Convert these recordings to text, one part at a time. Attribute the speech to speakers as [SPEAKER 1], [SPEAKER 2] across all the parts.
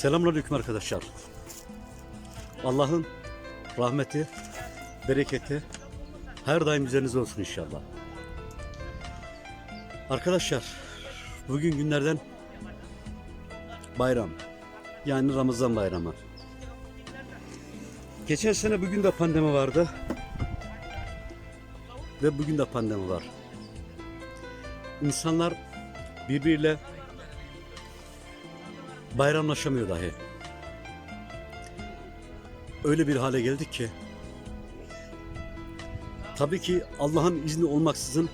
[SPEAKER 1] Selamünaleyküm arkadaşlar. Allah'ın rahmeti, bereketi her daim üzerinize olsun inşallah. Arkadaşlar, bugün günlerden bayram. Yani Ramazan bayramı. Geçen sene bugün de pandemi vardı. Ve bugün de pandemi var. İnsanlar birbiriyle bayramlaşamıyor dahi. Öyle bir hale geldik ki tabii ki Allah'ın izni olmaksızın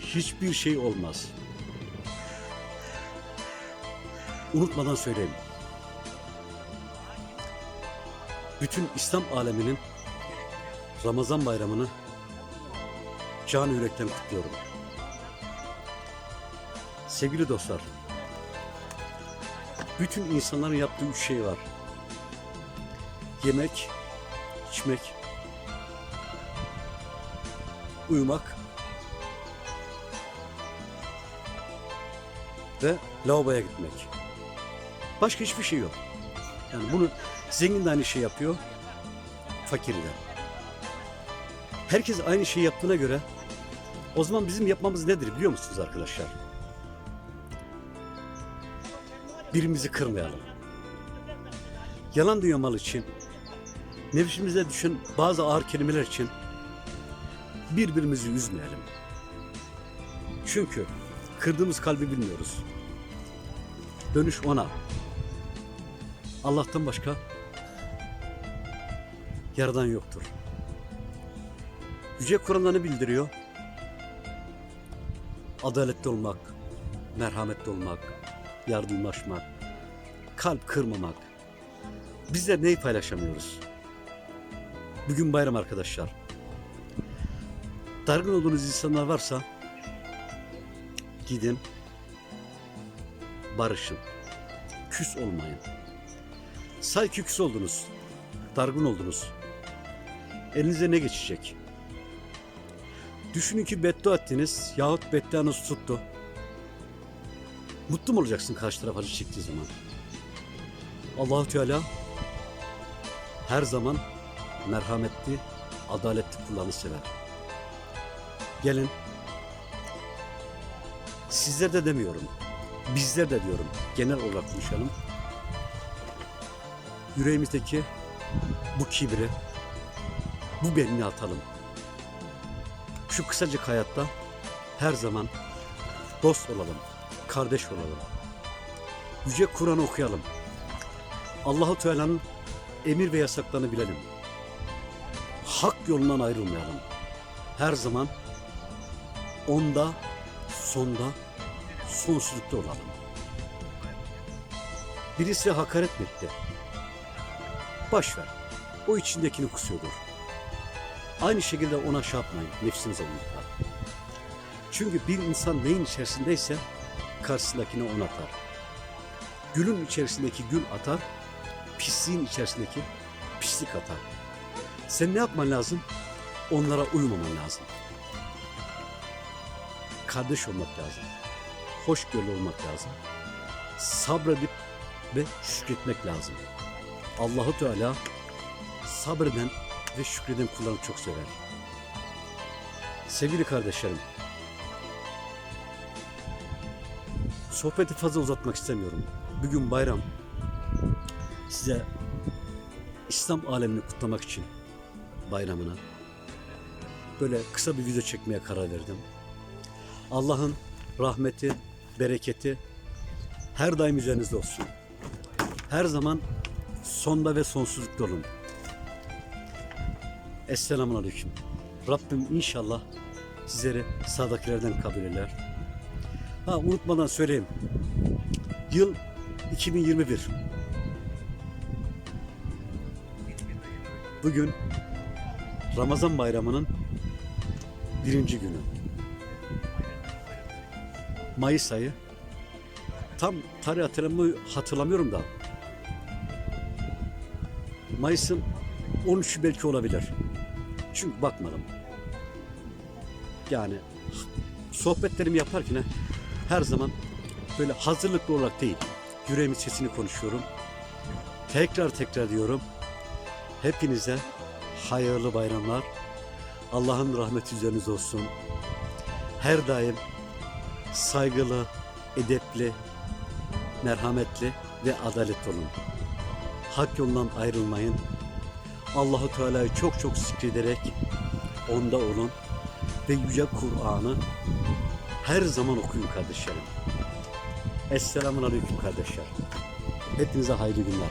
[SPEAKER 1] hiçbir şey olmaz. Unutmadan söyleyeyim. Bütün İslam aleminin Ramazan bayramını can yürekten kutluyorum. Sevgili dostlar, bütün insanların yaptığı üç şey var. Yemek, içmek, uyumak ve lavaboya gitmek. Başka hiçbir şey yok. Yani bunu zengin de aynı şey yapıyor, fakir de. Herkes aynı şeyi yaptığına göre o zaman bizim yapmamız nedir biliyor musunuz arkadaşlar? Birbirimizi kırmayalım. Yalan duymamal için, nefsimize düşen bazı ağır kelimeler için birbirimizi üzmeyelim. Çünkü kırdığımız kalbi bilmiyoruz. Dönüş ona. Allah'tan başka yaradan yoktur. Yüce Kur'an'da ne bildiriyor? Adaletli olmak, merhametli olmak, yardımlaşmak, kalp kırmamak. Bizler neyi paylaşamıyoruz? Bugün bayram arkadaşlar. Dargın olduğunuz insanlar varsa gidin barışın. Küs olmayın. Say ki küs oldunuz. Dargın oldunuz. Elinize ne geçecek? Düşünün ki beddua ettiniz yahut bedduanız tuttu. Mutlu mu olacaksın karşı taraf acı çektiği zaman? Allahu Teala her zaman merhametli, adaletli kullarını sever. Gelin sizler de demiyorum. Bizler de diyorum. Genel olarak konuşalım. Yüreğimizdeki bu kibri, bu benliği atalım. Şu kısacık hayatta her zaman dost olalım, kardeş olalım. Yüce Kur'an okuyalım. Allahu Teala'nın emir ve yasaklarını bilelim. Hak yolundan ayrılmayalım. Her zaman onda, sonda, sonsuzlukta olalım. Birisi hakaret mi etti? Boş ver. O içindekini kusuyordur. Aynı şekilde ona şey yapmayın. Nefsinize uyutlar. Çünkü bir insan neyin içerisindeyse karşısındakine on atar. Gülün içerisindeki gül atar, pisliğin içerisindeki pislik atar. Sen ne yapman lazım? Onlara uymaman lazım. Kardeş olmak lazım. Hoşgörülü olmak lazım. Sabredip ve şükretmek lazım. Allahu Teala sabreden ve şükreden kullarını çok sever. Sevgili kardeşlerim, sohbeti fazla uzatmak istemiyorum. Bugün bayram. Size İslam alemini kutlamak için bayramına böyle kısa bir video çekmeye karar verdim. Allah'ın rahmeti, bereketi her daim üzerinizde olsun. Her zaman sonda ve sonsuzlukta olun. Esselamun Aleyküm. Rabbim inşallah sizleri sağdakilerden kabul eder. Ha unutmadan söyleyeyim. Yıl 2021. Bugün Ramazan bayramının birinci günü. Mayıs ayı. Tam tarih hatırlamı- hatırlamıyorum da. Mayıs'ın 13'ü belki olabilir. Çünkü bakmadım. Yani sohbetlerimi yaparken her zaman böyle hazırlıklı olarak değil, yüreğimin sesini konuşuyorum. Tekrar tekrar diyorum. Hepinize hayırlı bayramlar. Allah'ın rahmeti üzerinize olsun. Her daim saygılı, edepli, merhametli ve adaletli olun. Hak yolundan ayrılmayın. Allahu Teala'yı çok çok zikrederek onda olun ve yüce Kur'an'ı her zaman okuyun kardeşlerim. Esselamun Aleyküm kardeşler. Hepinize hayırlı günler.